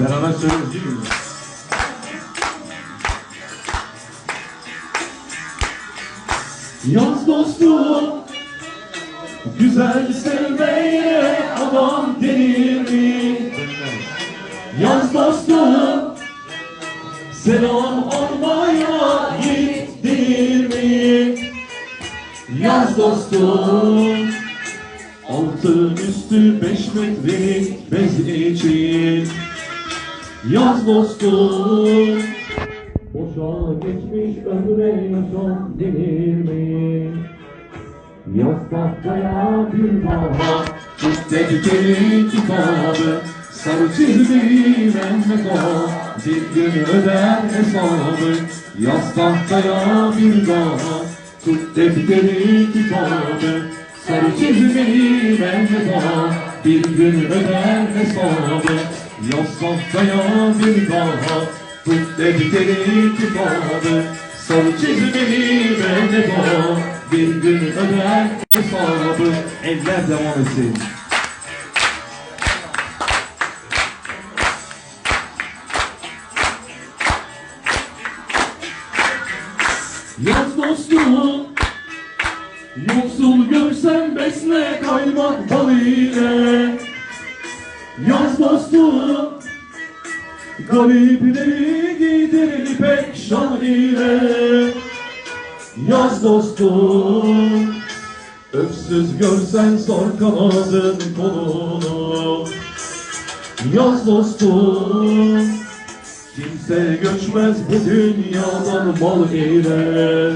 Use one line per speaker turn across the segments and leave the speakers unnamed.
Beraber söylüyoruz değil mi? Yaz dostum Güzel sevmeye adam denir mi? Yaz dostum Selam almaya yiğit denir mi? Yaz dostum Altı üstü beş metrelik bez için Yaz dostum. Boşa geçmiş ömre yaşam denir mi? Yaz tahtaya bir daha Tut dedikleri kitabı. Sarı çizgili Mehmet o Bir gün öder hesabı. Yaz tahtaya bir daha Tut defteri kitabı. Sarı çizgili Mehmet o Bir gün öder hesabı Yaz tahtaya bir daha Tut defteri kitabı. Çizgili Mehmet o Bir gün öder hesabı. Eller devam etsin. Yaz dostum Yoksul görsen besle kaymak bal ile Yaz dostum Garipleri giydir ipek ile Yaz dostum Öksüz görsen sor kanadın kolunu. Yaz dostum Kimse göçmez bu dünyadan mal ile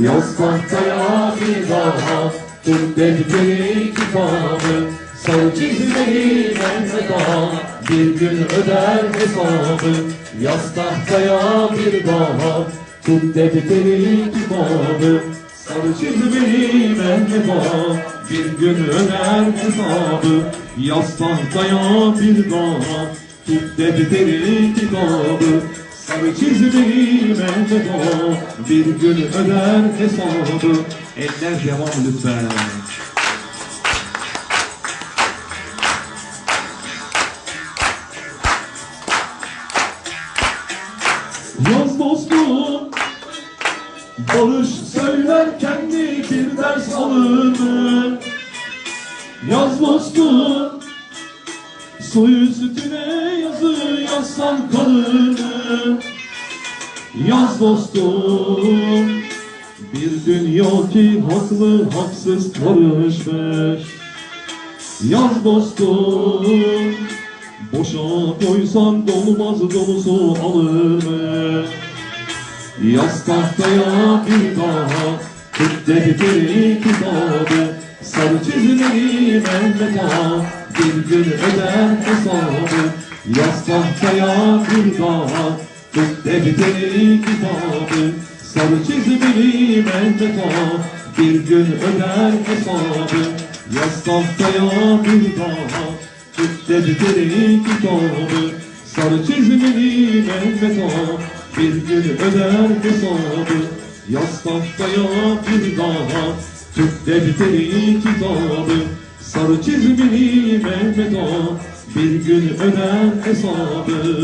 Yaz tahtaya bir daha Tut defteri kitabı Sal çizmeyi daha Bir gün öder hesabı. Yaz tahtaya bir daha Tut defteri kitabı. Sarı çizmeyi daha Bir gün öder hesabı. Yaz tahtaya bir daha Tut defteri kitabı. Sarı çizmeyi o Bir gün öder hesabı. Eller devam lütfen dostum Barış söylerken bir ders alır mı? Yaz dostum Soyu sütüne yazı yazsan kalır? Yaz dostum Bir dünya ki haklı haksız karışmış Yaz dostum Boşa koysan dolmaz dolusu alır mı? Yaz tahtaya bir daha Tut defteri kitabı Sarı çizgileri Mehmet Ağa Bir gün öder hesabı. Yaz tahtaya bir daha Tut defteri kitabı Sarı çizgileri Mehmet Ağa Bir gün öder hesabı. Yaz tahtaya bir daha Tut defteri kitabı Sarı çizgili Mehmet Ağa Bir gün öder hesabı Yaz tahtaya bir daha. Tut defteri kitabı Sarı çizgili Mehmet Ağa. Bir gün öder hesabı